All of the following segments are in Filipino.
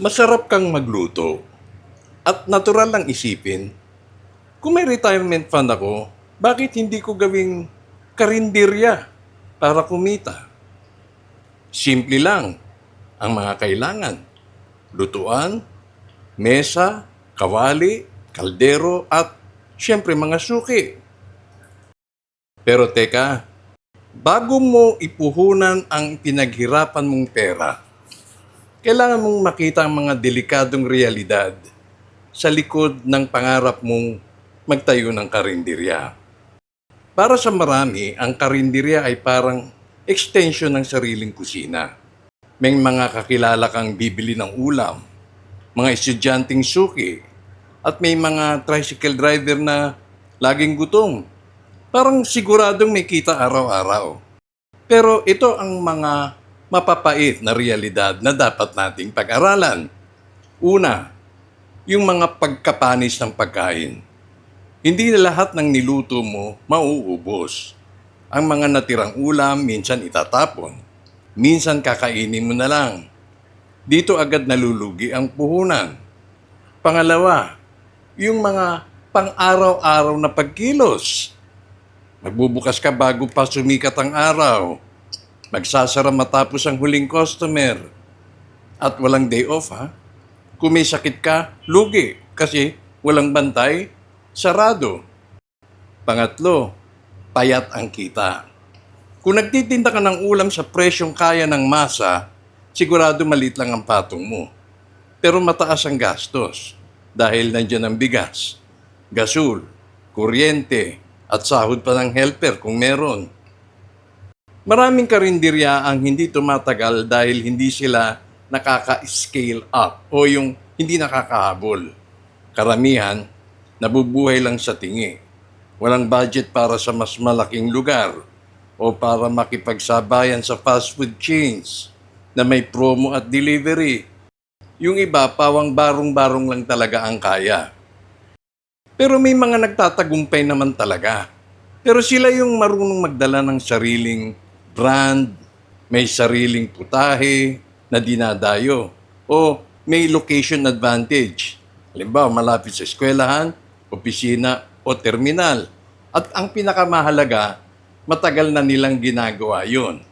Masarap kang magluto. At natural lang isipin, kung may retirement fund ako, bakit hindi ko gawing karinderya para kumita? Simple lang ang mga kailangan. Lutuan, mesa, kawali, kaldero, at siyempre mga suki. Pero teka, bago mo ipuhunan ang pinaghirapan mong pera, kailangan mong makita ang mga delikadong realidad sa likod ng pangarap mong magtayo ng karinderya. Para sa marami, ang karinderya ay parang extension ng sariling kusina. May mga kakilala kang bibili ng ulam, mga estudyanteng suki, at may mga tricycle driver na laging gutom. Parang siguradong may kita araw-araw. Pero ito ang mga mapapait na realidad na dapat nating pag-aralan. Una, yung mga pagkapanis ng pagkain. Hindi lahat ng niluto mo mauubos. Ang mga natirang ulam minsan itatapon. Minsan kakainin mo na lang. Dito agad nalulugi ang puhunan. Pangalawa, yung mga pang-araw-araw na pagkilos. Magbubukas ka bago pa sumikat ang araw. Magsasara matapos ang huling customer. At walang day off ha. Kung may sakit ka, lugi. Kasi walang bantay, sarado. Pangatlo, payat ang kita. Kung nagtitinda ka ng ulam sa presyong kaya ng masa, sigurado malit lang ang patong mo. Pero mataas ang gastos dahil nandyan ang bigas, gasul, kuryente, at sahod pa ng helper kung meron. Maraming karinderya ang hindi tumatagal dahil hindi sila nakaka-scale up o yung hindi nakakahabol. Karamihan, nabubuhay lang sa tingi. Walang budget para sa mas malaking lugar o para makipagsabayan sa fast food chains na may promo at delivery. Yung iba, pawang barong-barong lang talaga ang kaya. Pero may mga nagtatagumpay naman talaga. Pero sila yung marunong magdala ng sariling brand, may sariling putahe na dinadayo, o may location advantage. Halimbawa, malapit sa eskwelahan, opisina, o terminal. At ang pinakamahalaga, matagal na nilang ginagawa yon.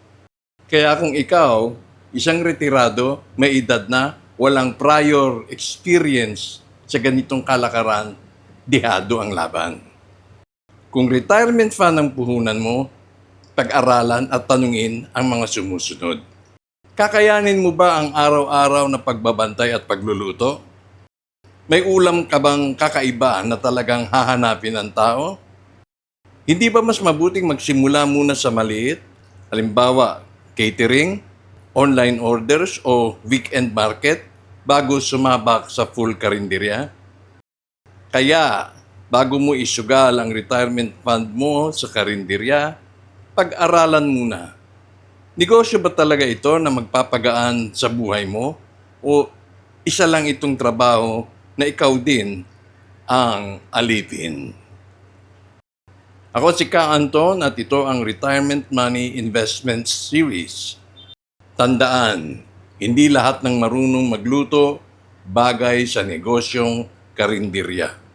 Kaya kung ikaw, isang retirado, may edad na, walang prior experience sa ganitong kalakaran, dihado ang laban. Kung retirement fund ang puhunan mo, pag-aralan at tanungin ang mga sumusunod. Kakayanin mo ba ang araw-araw na pagbabantay at pagluluto? May ulam ka bang kakaiba na talagang hahanapin ng tao? Hindi ba mas mabuting magsimula muna sa maliit? Halimbawa, catering, online orders o weekend market bago sumabak sa full karinderya? Kaya, bago mo isugal ang retirement fund mo sa karinderya, pag-aralan muna. Negosyo ba talaga ito na magpapagaan sa buhay mo? O isa lang itong trabaho na ikaw din ang alipin? Ako si Ka Anton at ito ang Retirement Money Investment Series. Tandaan, hindi lahat ng marunong magluto bagay sa negosyong karinderya.